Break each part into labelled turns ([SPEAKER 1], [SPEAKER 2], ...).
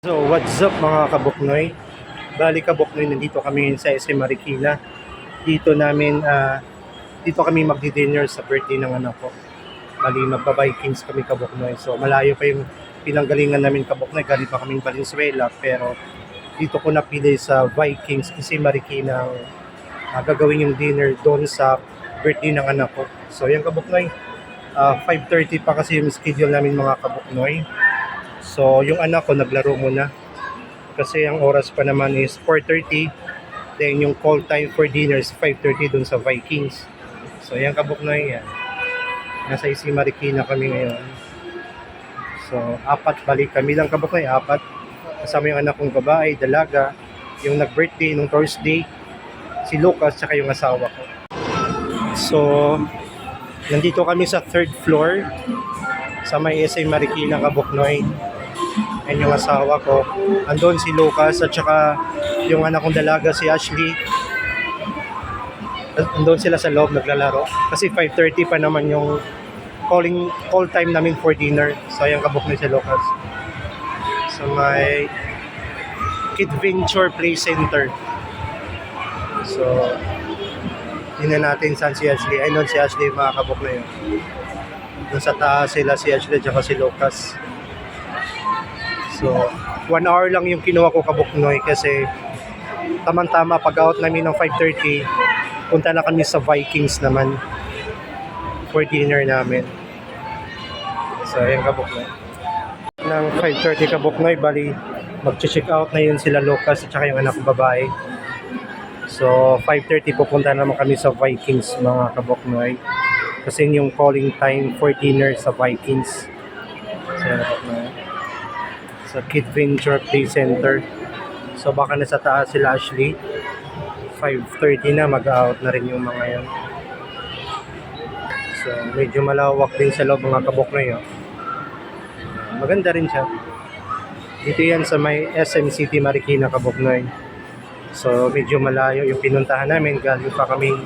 [SPEAKER 1] So, what's up mga kabuknoy? Bali kabuknoy, nandito kami sa SM Marikina. Dito namin, ah, dito kami magdi-dinner sa birthday ng anak ko. Bali, magpa-Vikings kami kabuknoy. So, malayo pa yung pinanggalingan namin kabuknoy. Galing pa kaming Valenzuela. Pero, dito ko napili sa Vikings kasi Marikina ah, gagawin yung dinner doon sa birthday ng anak ko. So, yan kabuknoy. Ah, 5.30 pa kasi yung schedule namin mga kabuknoy. So, yung anak ko naglaro muna. Kasi ang oras pa naman is 4.30. Then yung call time for dinner is 5.30 dun sa Vikings. So, yan kabuknoy yan. Nasa Isi Marikina kami ngayon. So, apat balik kami lang kabuknoy, apat. Kasama yung anak kong babae, dalaga. Yung nag-birthday nung Thursday, si Lucas, tsaka yung asawa ko. So, nandito kami sa third floor sa may SA Marikina, Kabuknoy. And yung asawa ko. Andun si Lucas at saka yung anak kong dalaga si Ashley. Andun sila sa loob naglalaro. Kasi 5.30 pa naman yung calling call time namin for dinner. So ayan Kabuknoy si Lucas. Sa may Kid Venture Play Center. So, tingnan natin saan si Ashley. Ay, si Ashley mga kabuknoy. Doon sa taas sila si Ashley at si Lucas. So, one hour lang yung kinuha ko kabuknoy kasi tamang-tama pag out namin ng 5.30, punta na kami sa Vikings naman for dinner namin. So, ayan kabuknoy. Ng 5.30 kabuknoy, bali mag-check out na yun sila Lucas at saka yung anak babae. So, 5.30 pupunta naman kami sa Vikings mga kabuknoy. Kasi yun yung calling time for dinner sa Vikings. So, sa Kid Venture Play Center. So baka nasa taas sila Ashley. 5.30 na, mag-out na rin yung mga yan. So medyo malawak din sa loob mga kabok na yun. Maganda rin siya. Dito yan sa may SM City Marikina Kabuknoy. So medyo malayo yung pinuntahan namin. Galing pa kaming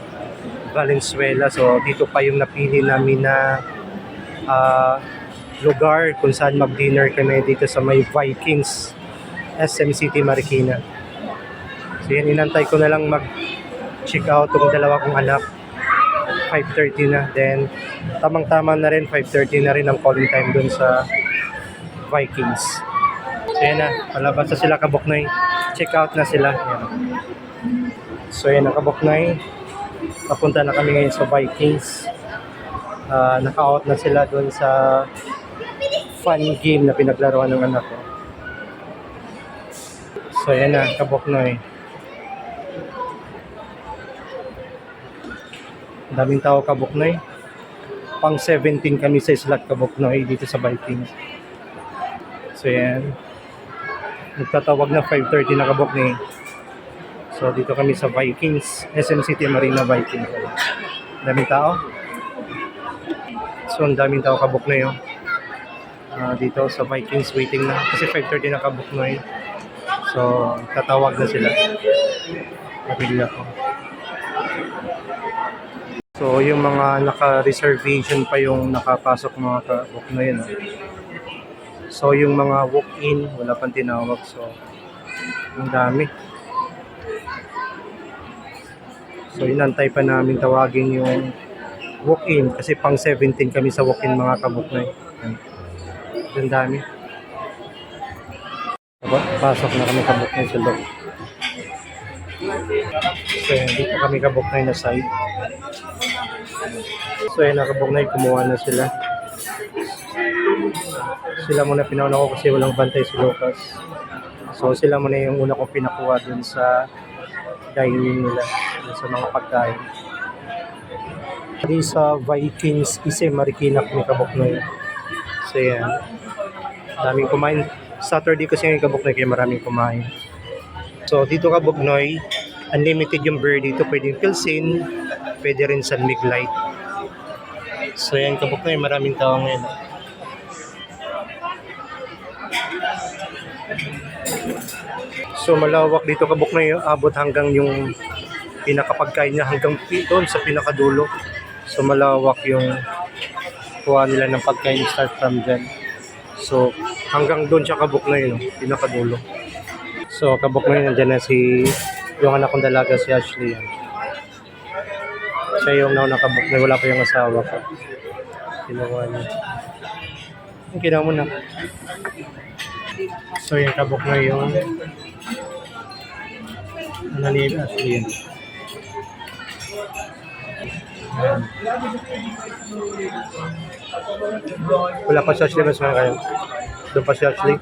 [SPEAKER 1] Valenzuela. So dito pa yung napili namin na ah, lugar kung saan mag-dinner kami dito sa may Vikings SM City Marikina. So yan, inantay ko na lang mag-check out yung dalawa kong anak. 5.30 na. Then, tamang-tama na rin, 5.30 na rin ang calling time dun sa Vikings. So yan na, palabas na sila kabuknoy. Check out na sila. Yan. So yan na kabuknoy. Papunta na kami ngayon sa Vikings. Ah, naka-out na sila dun sa fun game na pinaglaruan ng anak ko. So, yan na, kabuknoy. Ang daming tao kabuknoy. Pang 17 kami sa slot kabuknoy dito sa Vikings. So, yan. Nagtatawag na 5.30 na kabuknoy. So, dito kami sa Vikings. SM City Marina Vikings. Daming tao. So, ang daming tao kabuknoy. Oh ah, dito sa Vikings waiting na kasi 5.30 na kabook na yun. So, tatawag na sila. Pamilya ko. So, yung mga naka-reservation pa yung nakapasok mga kabook na yun. ah. So, yung mga walk-in, wala pang tinawag. So, ang dami. So, inantay pa namin tawagin yung walk-in kasi pang 17 kami sa walk-in mga kabuk na yun. Yan. Ang dami. Pasok na kami kabuknay sa loob. So, yan, dito kami kabuknay na side. So, yan, nakabuknay, kumuha na sila. Sila muna pinauna ko kasi walang bantay si Lucas. So, sila muna yung una kong pinakuha dun sa dining nila, sa mga pagkain. Di sa Vikings, Ise Marikina kami kabuknay. So, yan. Daming kumain. Saturday kasi yung kabuknoy kaya maraming kumain. So, dito kabuknoy, unlimited yung beer dito. Pwedeng Pilsen, pwede rin San Mig Light. So, yan kabuknoy, maraming tao ngayon. So, malawak dito kabuknoy, abot hanggang yung pinakapagkain niya hanggang doon sa pinakadulo. So, malawak yung kuha nila ng pagkain start from dyan. So, Hanggang doon siya kabuk na yun, no? pinakadulo. So, kabuk na yun, nandiyan na si, yung anak kong dalaga, si Ashley. Siya yung nauna kabuk na, wala pa yung asawa ko. Kinuha niya. Yung kinuha mo na. So, yung kabuk na yung, ano ni Ashley. Wala pa si Ashley, mas kayo. Doon pa si Ashley.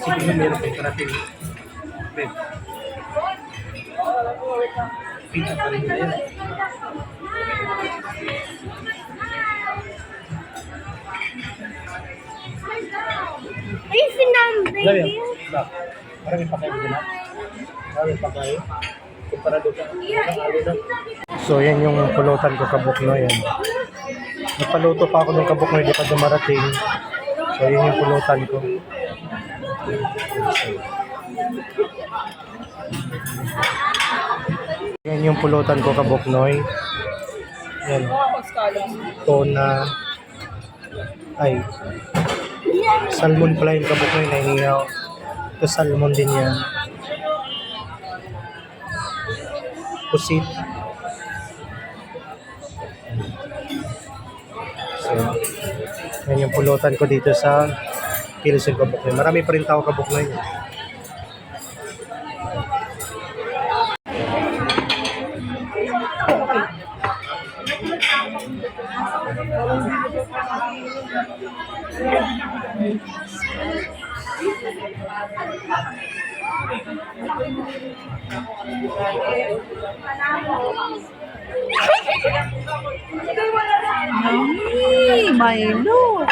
[SPEAKER 1] Sige na meron kayo parating. Ben. Pizza pa rin yan.
[SPEAKER 2] Ay, sinam,
[SPEAKER 1] Dali
[SPEAKER 2] baby.
[SPEAKER 1] Marami pa kayo na. Marami pa kayo. Kumpara doon sa nakalo na. So yan yung pulutan ko kabuk no yan. Napaluto pa ako ng kabuk no hindi pa dumarating. So yun yung pulutan ko. Yan yung pulutan ko kabuk noy. Yan. Tona. Ay. Salmon pala yung kabuk noy na inihaw. Ito salmon din yan. Pusit. Yan yung pulutan ko dito sa Kilisig Kabuk noy. Marami pa rin tao kabuk noy.
[SPEAKER 2] Ay, Milo.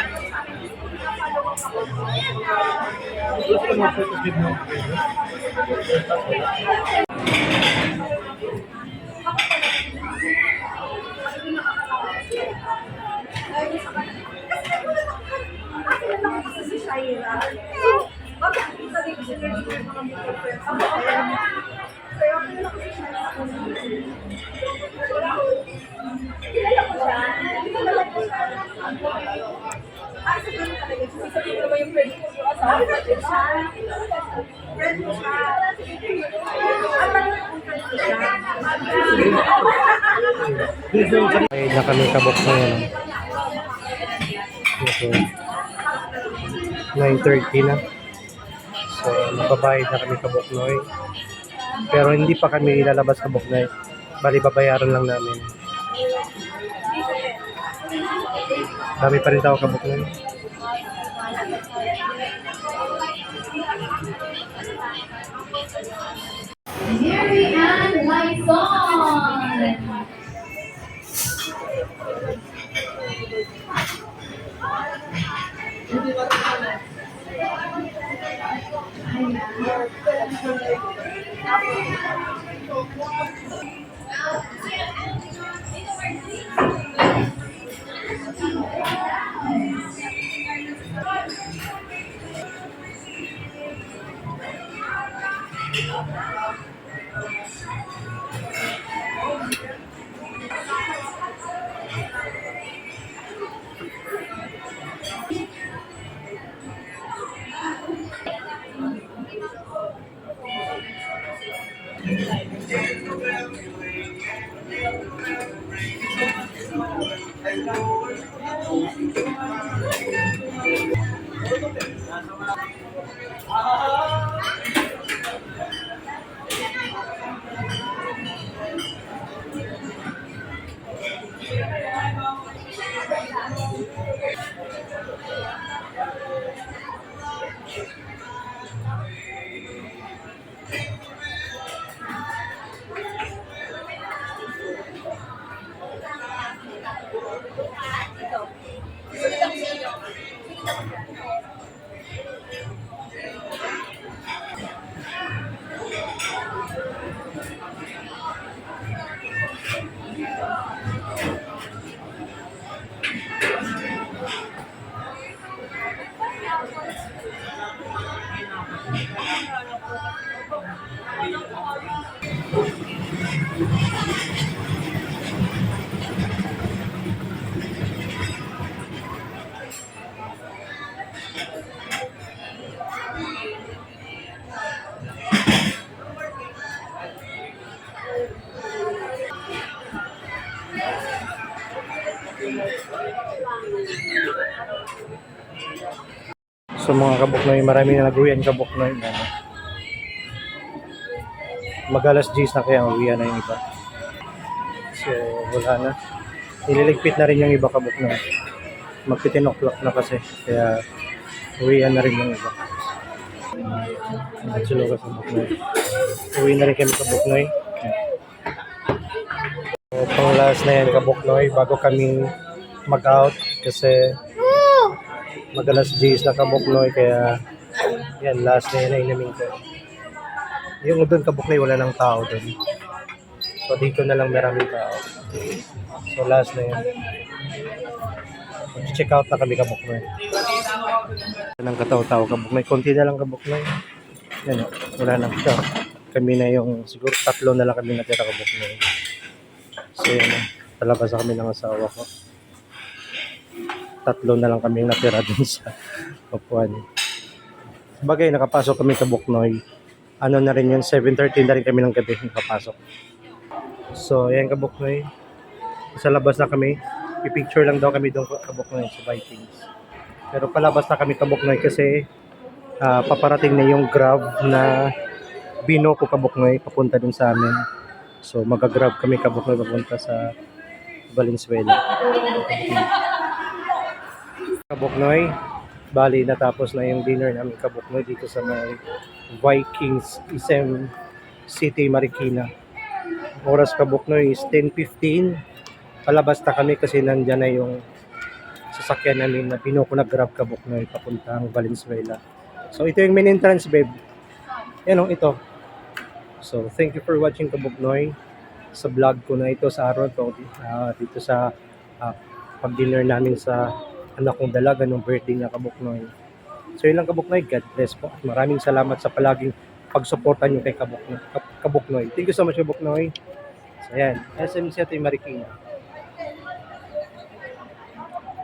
[SPEAKER 1] Ay, na kami kabok na yan. Ito. 9.30 na. So, nababayad na kami kabok noy. Pero hindi pa kami ilalabas kabok noy. Bali, babayaran lang namin. Dami pa rin tao kabok noy.
[SPEAKER 3] Mary Ann Lyson. Ah!
[SPEAKER 1] So mga kabuknoy, marami na nag-uwian kabuknoy. Ano. Magalas G's na kaya uwian na yung iba. So wala na. Ililigpit na rin yung iba kabuknoy. Mag 10 o'clock na kasi. Kaya uwian na rin yung iba. Nagsulo ka sa buknoy. Uwi na rin kami kabuknoy. So, pang last na yan kabuknoy bago kami mag-out kasi magalas G's na kabuknoy kaya yan last na yan na inamin ko. Yung doon kabuknoy wala nang tao doon. So dito na lang maraming tao. So last na yan. Check out na kami kabuknoy. Ng kataw-tao kabuknoy. Konti na lang kabuknoy. Yan wala nang tao kami na yung siguro tatlo na lang kami natira kabuknoy so yan o, palabas na kami ng asawa ko tatlo na lang kami natira dun sa upuan. Bagay, nakapasok kami sa Buknoy. Ano na rin yun, 7.30 na rin kami ng gabi nakapasok. So, ayan ka Buknoy. Sa labas na kami. Pipicture lang daw kami doon ka Buknoy sa Vikings. Pero palabas na kami ka Buknoy kasi ah, paparating na yung grab na bino ko Kabuknoy papunta dun sa amin. So, mag-grab kami Kabuknoy papunta sa Valenzuela. Kabuknoy. Bali, natapos na yung dinner namin Kabuknoy dito sa may Vikings SM City, Marikina. Oras Kabuknoy is 10.15. Palabas na kami kasi nandyan na yung sasakyan namin na pinuko na grab Kabuknoy papuntang Valenzuela. So, ito yung main entrance, babe. Yan o, ito. So, thank you for watching Kabuknoy sa vlog ko na ito sa araw to ah, dito sa ah, pag-dinner namin sa anak kong dalaga nung birthday niya Kabuknoy. So yun lang Kabuknoy, God bless po. Maraming salamat sa palaging pagsuporta niyo kay Kabuknoy. Kab- Kabuknoy. Thank you so much Kabuknoy. So yan, SM City Marikina.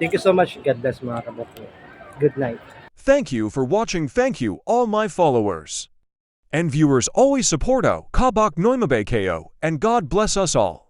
[SPEAKER 1] Thank you so much. God bless mga Kabuknoy. Good night.
[SPEAKER 4] Thank you for watching. Thank you, all my followers. And viewers always support O, Kabak KO, and God bless us all.